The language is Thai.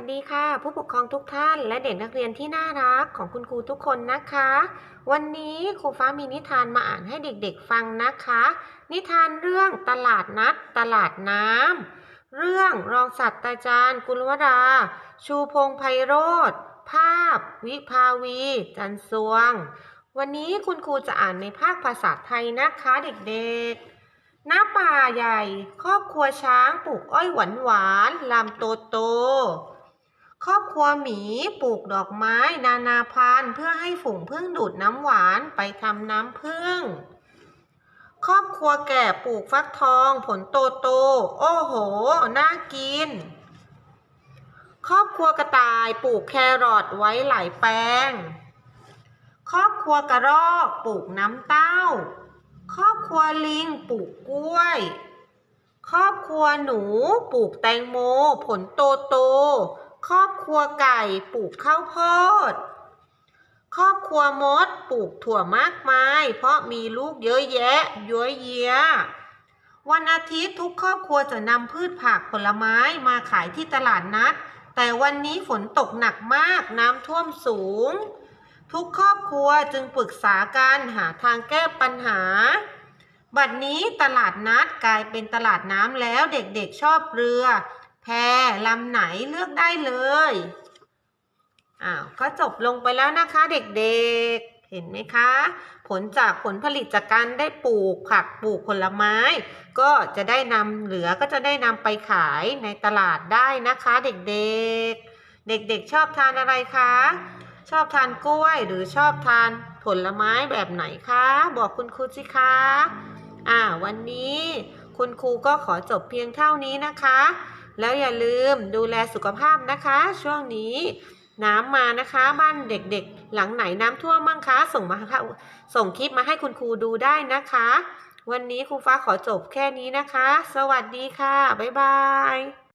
วัสดีค่ะ ผู้ปกครองทุกท่านและเด็กนักเรียนที่น่ารักของคุณครูทุกคนนะคะ วันนี้ครูฟ้ามีนิทานมาอ่านให้เด็กๆฟังนะคะ นิทานเรื่องตลาดนัดตลาดน้ำเรื่องรองศาสตราจารย์กุลวรา ชูพงไพโรธภาพ วิภาวี จันทรวง วันนี้คุณครูจะอ่านในภาคภาษาไทยนะคะเด็กๆหน้าป่าใหญ่ ครอบครัวช้างปลูกอ้อยหวานหวานลำโตโต รอบครัวหมีปลูกดอกไม้นานาพันธุ์เพื่อให้ฝูงผึ้งดูดน้ำหวานไปทำน้ำผึ้งครอบครัวแก่ปลูกฟักทองผลโตโต โอ้โห น่ากิน ครอบครัวกระต่ายปลูกแครอทไว้หลายแปลง ครอบครัวกระรอกปลูกน้ำเต้า ครอบครัวลิงปลูกกล้วยครอบครัวหนูปลูกแตงโม ผลโตโต ครอบครัวไก่ปลูกข้าวโพด ครอบครัวมดปลูกถั่วมากมาย เพราะมีลูกเยอะแยะย้อยเยียวันอาทิตย์ทุกครอบครัวจะนำพืชผักผลไม้มาขายที่ตลาดนัด แต่วันนี้ฝนตกหนักมากน้ำท่วมสูง ทุกครอบครัวจึงปรึกษากันหาทางแก้ปัญหา บัดนี้ตลาดนัดกลายเป็นตลาดน้ำแล้วเด็กๆชอบเรือ แพลำไหนเลือกได้เลยอ้าวก็จบลงไปแล้วนะคะเด็กๆ เห็นไหมคะ ผลจากผลผลิตจากการได้ปลูกผักปลูกผลไม้ ก็จะได้นำเหลือก็จะได้นำไปขายในตลาดได้นะคะเด็กๆ เด็กๆชอบทานอะไรคะ ชอบทานกล้วยหรือชอบทานผลไม้แบบไหนคะ บอกคุณครูสิคะอ่าวันนี้คุณครูก็ขอจบเพียงเท่านี้นะคะ แล้วอย่าลืมดูแลสุขภาพนะคะ ช่วงนี้น้ำมานะคะ บ้านเด็กๆ หลังไหนน้ำท่วมบ้างคะส่งมาค่ะส่งคลิปมาให้คุณครูดูได้นะคะ วันนี้ครูฟ้าขอจบแค่นี้นะคะ สวัสดีค่ะ บ๊ายบาย